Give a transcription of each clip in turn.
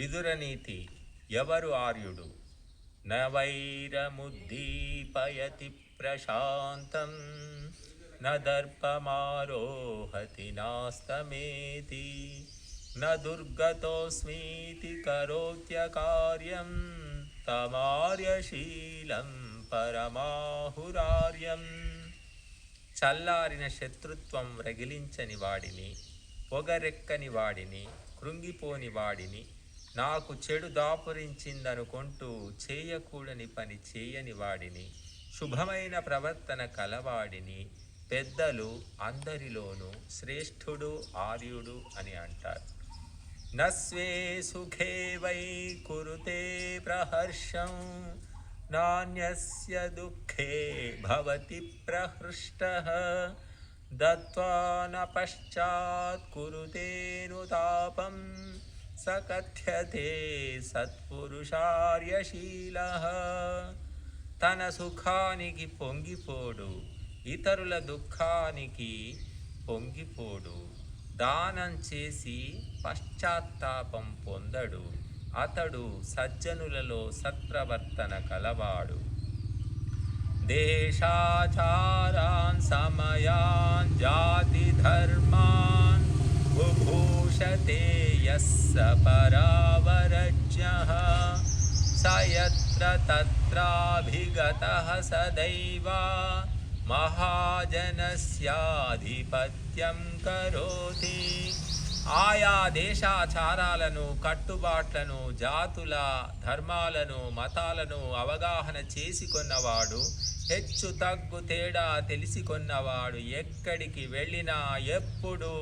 విదురనీతి ఎవరు ఆర్యుడు? నవైరముద్దీపయతి ప్రశాంతం న దర్పమారోహతి నాస్తమేతి న దుర్గతోస్మీతి కరోత్యకార్యం తమార్యశీలం పరమాహురార్యం. చల్లారిన శత్రుత్వం రగిలించని వాడిని పొగరెక్కని వాడిని కృంగిపోని వాడిని నాకు చెడు దాపురించిందనుకుంటూ చేయకూడని పని చేయని వాడిని శుభమైన ప్రవర్తన కలవాడిని పెద్దలు అందరిలోనూ శ్రేష్ఠుడు ఆర్యుడు అని అంటారు. నస్వే సుఖే వై కురుతే ప్రహర్షం నాణ్యస్య దుఃఖే భవతి ప్రహృష్టः దత్వా న పశ్చాత్ కురుతేనుతాపం. స సత్పురుషార్యశీల. సత్పురుషార్యశీలः తన సుఖానికి పొంగిపోడు ఇతరుల దుఃఖానికి పొంగిపోడు. దానం చేసి పశ్చాత్తాపం పొందడు అతడు సజ్జనులలో సత్ప్రవర్తన కలవాడు. దేశాచారాన్ సమయాన్ జాతి ధర్మాన్ బుభూషతే యస్స పరావరజ్ఞ స యత్ర తత్రాభిగతః సదైవ మహాజనస్యాధిపత్యం కరోతి ఆయా దేశాచారాలను కట్టుబాట్లను జాతుల ధర్మాలను మతాలను అవగాహన చేసుకున్నవాడు హెచ్చు తగ్గు తేడా తెలిసికొన్నవాడు ఎక్కడికి వెళ్ళినా ఎప్పుడు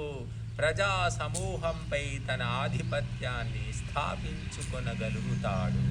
ప్రజా సమూహంపై తన ఆధిపత్యాన్ని స్థాపించుకొనగలుగుతాడు.